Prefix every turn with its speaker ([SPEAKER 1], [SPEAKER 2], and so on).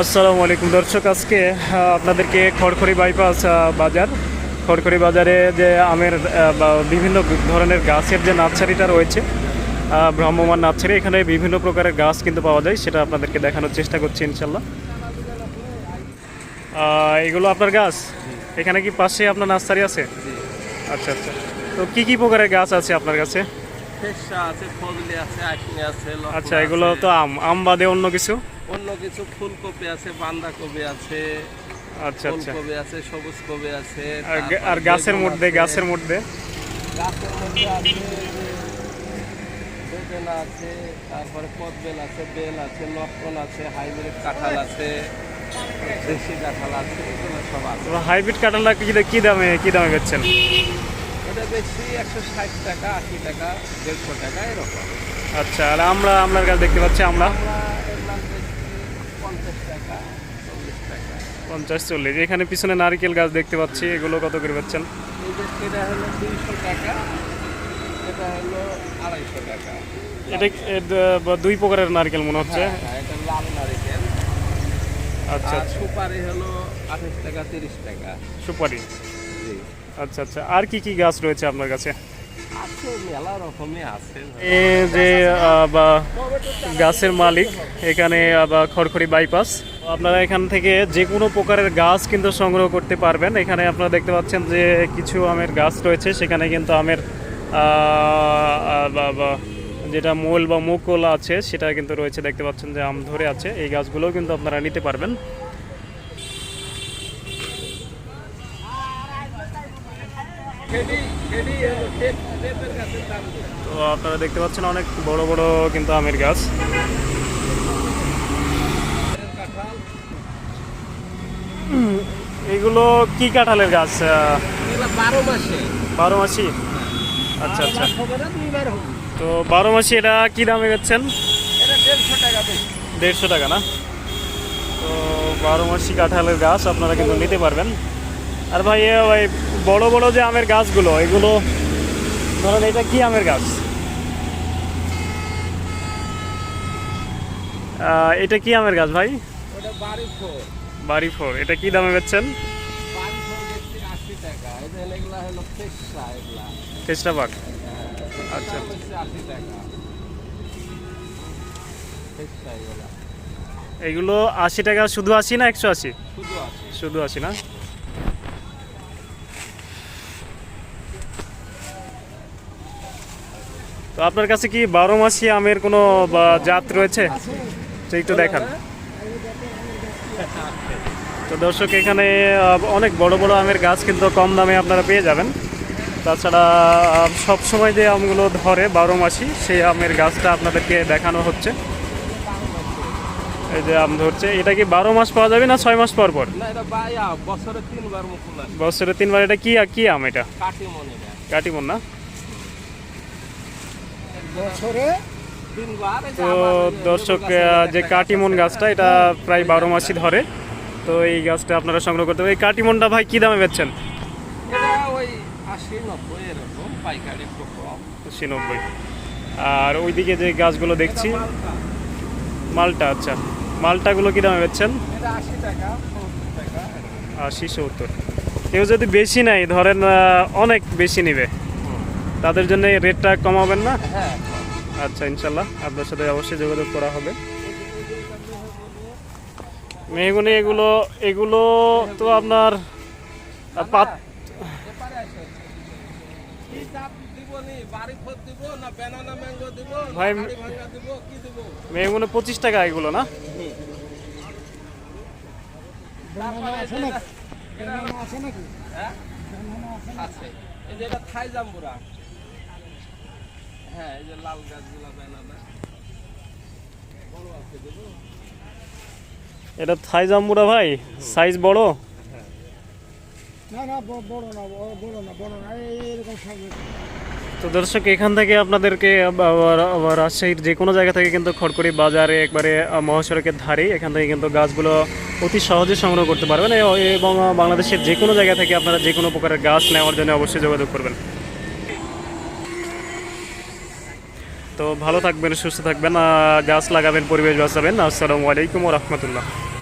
[SPEAKER 1] আসসালামু আলাইকুম। দর্শক আজকে আপনাদেরকে খড়খড়ি বাইপাস বাজার। খড়খড়ি বাজারে যে আমের বিভিন্ন ধরনের গাছের যে নার্সারিটা রয়েছে ভ্রাম্যমান নার্সারি এখানে বিভিন্ন প্রকারের গাছ কিন্তু পাওয়া যায় সেটা আপনাদেরকে দেখানোর চেষ্টা করছি ইনশাল্লাহ এগুলো আপনার গাছ? এখানে কি পাশে আপনার নার্সারি আছে? আচ্ছা আচ্ছা। তো কী কী প্রকারের গাছ আছে আপনার কাছে?
[SPEAKER 2] ফেসা আছে ফজলি আছে
[SPEAKER 1] আচ্ছা এগুলো তো আম আম বাদে অন্য কিছু?
[SPEAKER 2] অন্য কিছু ফুলকপি আছে বাঁধাকপি আছে
[SPEAKER 1] আচ্ছা আচ্ছা।
[SPEAKER 2] ফুলকপি আছে সবুজ কপি আছে
[SPEAKER 1] আর গাছের মধ্যে গাছের মধ্যে?
[SPEAKER 2] গাছের মধ্যে আছে আছে তারপরে পদবেল আছে বেল আছে আছে হাইব্রিড কাঁঠাল আছে দেশি কাঁঠাল আছে এগুলো সব আছে।
[SPEAKER 1] হাইব্রিড কাঁঠালটা কি কি দামে কি দামে বেচছেন?
[SPEAKER 2] এটা বেশি একশো ষাট টাকা আশি টাকা দেড়শো টাকা এরকম।
[SPEAKER 1] আচ্ছা আর আমরা আপনার কাছে দেখতে পাচ্ছি আমরা।
[SPEAKER 2] পঞ্চাশ টাকা চল্লিশ টাকা।
[SPEAKER 1] পঞ্চাশ চল্লিশ। এখানে পিছনে নারকেল গাছ দেখতে পাচ্ছি এগুলো কত করে পাচ্ছেন
[SPEAKER 2] এটা হলো দুইশো টাকা এটা হলো আড়াইশো টাকা।
[SPEAKER 1] এটা দুই প্রকারের নারকেল মনে হচ্ছে?
[SPEAKER 2] হ্যাঁ, হ্যাঁ, এটা লাল নারিকেল।
[SPEAKER 1] আচ্ছা আচ্ছা।
[SPEAKER 2] সুপারি হলো আঠাশ টাকা তিরিশ টাকা।
[SPEAKER 1] সুপারি। আচ্ছা আচ্ছা। আর কি কি গাছ রয়েছে আপনার কাছে? এ যে বা গাছের মালিক এখানে বা খড়খড়ি বাইপাস আপনারা এখান থেকে যে কোনো প্রকারের গাছ কিন্তু সংগ্রহ করতে পারবেন। এখানে আপনারা দেখতে পাচ্ছেন যে কিছু আমের গাছ রয়েছে। সেখানে কিন্তু আমের যেটা মোল বা মুকুল আছে সেটা কিন্তু রয়েছে। দেখতে পাচ্ছেন যে আম ধরে আছে। এই গাছগুলোও কিন্তু আপনারা নিতে পারবেন
[SPEAKER 2] খেডি খেডি হলো টেপ টেপের গাছের দাম বেশি।
[SPEAKER 1] তো আপনারা দেখতে পাচ্ছেন অনেক বড় বড় কিন্তু আমের গাছ। এগুলো কি কাঁঠালের গাছ
[SPEAKER 2] বারো মাসে।
[SPEAKER 1] বারো মাসি? আচ্ছা আচ্ছা। তো বারো মাসি এটা কি দামে
[SPEAKER 2] টাকা
[SPEAKER 1] দেড়শো টাকা না? তো বারো মাসি কাঁঠালের গাছ আপনারা কিন্তু নিতে পারবেন। আর ভাই ভাই বড় বড় যে আমের গাছগুলো এগুলো ধরেন এটা কি আমের গাছ? এটা কি আমের গাছ ভাই?
[SPEAKER 2] বাড়ি ফোর।
[SPEAKER 1] এটা কি দামে বেচছেন? পাক আচ্ছা।
[SPEAKER 2] আচ্ছা। এগুলা।
[SPEAKER 1] আশি টাকা শুধু আশি না একশো আশি।
[SPEAKER 2] শুধু
[SPEAKER 1] আশি না? আপনার কাছে কি বারো মাসি আমের কোনো জাত রয়েছে? একটু দেখান। তো দর্শক এখানে অনেক বড় বড় আমের গাছ কিন্তু কম দামে আপনারা পেয়ে যাবেন। তাছাড়া সব সময় যে আমগুলো ধরে বারো মাসি সেই আমের গাছটা আপনাদেরকে দেখানো হচ্ছে। এই যে আম ধরছে এটা কি বারো মাস পাওয়া যাবে না ছয় মাস পর পর?
[SPEAKER 2] বছরে তিনবার
[SPEAKER 1] এটা কি কি আম এটা?
[SPEAKER 2] কাটি মনে
[SPEAKER 1] কাটিমন না
[SPEAKER 2] বছরে তিনবার এই যে
[SPEAKER 1] তো দর্শক যে কাটিমন গাছটা এটা প্রায় বারো মাসই ধরে। তো এই গাছটা আপনারা সংগ্রহ করতে এই কাটিমনটা ভাই কি দামে বেচছেন?
[SPEAKER 2] আশি নব্বই
[SPEAKER 1] আর ওইদিকে যে গাছগুলো দেখছি
[SPEAKER 2] মালটা,
[SPEAKER 1] আচ্ছা। মালটাগুলো কি দামে বেচছেন?
[SPEAKER 2] আশি সত্তর
[SPEAKER 1] কেউ যদি বেশি নেয় ধরেন অনেক বেশি নেবে। তাদের জন্য এই রেটটা কমাবেন না?
[SPEAKER 2] হ্যাঁ।
[SPEAKER 1] আচ্ছা ইনশাল্লাহ। আপনার সাথে অবশ্যই যোগাযোগ করা হবে। মেহগুনি এগুলো এগুলো তো আপনার পাত ভাই,
[SPEAKER 2] হাড়ি ভাঙা দিব? কি দিব?
[SPEAKER 1] মেহগুনি পঁচিশ টাকা এগুলো না?
[SPEAKER 2] যে এটা- হ্যাঁ? আছে। এই যে এটা থাই জাম্বুরা। হ্যাঁ, এই যে লাল গাছগুলা?
[SPEAKER 1] এটা থাই জাম্বুরা ভাই? সাইজ বড়?
[SPEAKER 3] না না বড় না বড় না বড় না এরকম
[SPEAKER 1] তো দর্শক এখান থেকে আপনাদেরকে রাজশাহীর যে কোনো জায়গা থেকে কিন্তু খড়কড়ি বাজারে একবারে মহাসড়কের ধারেই এখান থেকে কিন্তু গাছগুলো অতি সহজে সংগ্রহ করতে পারবেন। এবং বাংলাদেশের যে কোনো জায়গা থেকে আপনারা যে কোনো প্রকারের গাছ নেওয়ার জন্য অবশ্যই যোগাযোগ করবেন। তো ভালো থাকবেন সুস্থ থাকবেন গাছ লাগাবেন পরিবেশ বাঁচাবেন। আসসালামু আলাইকুম রহমতুল্লাহ।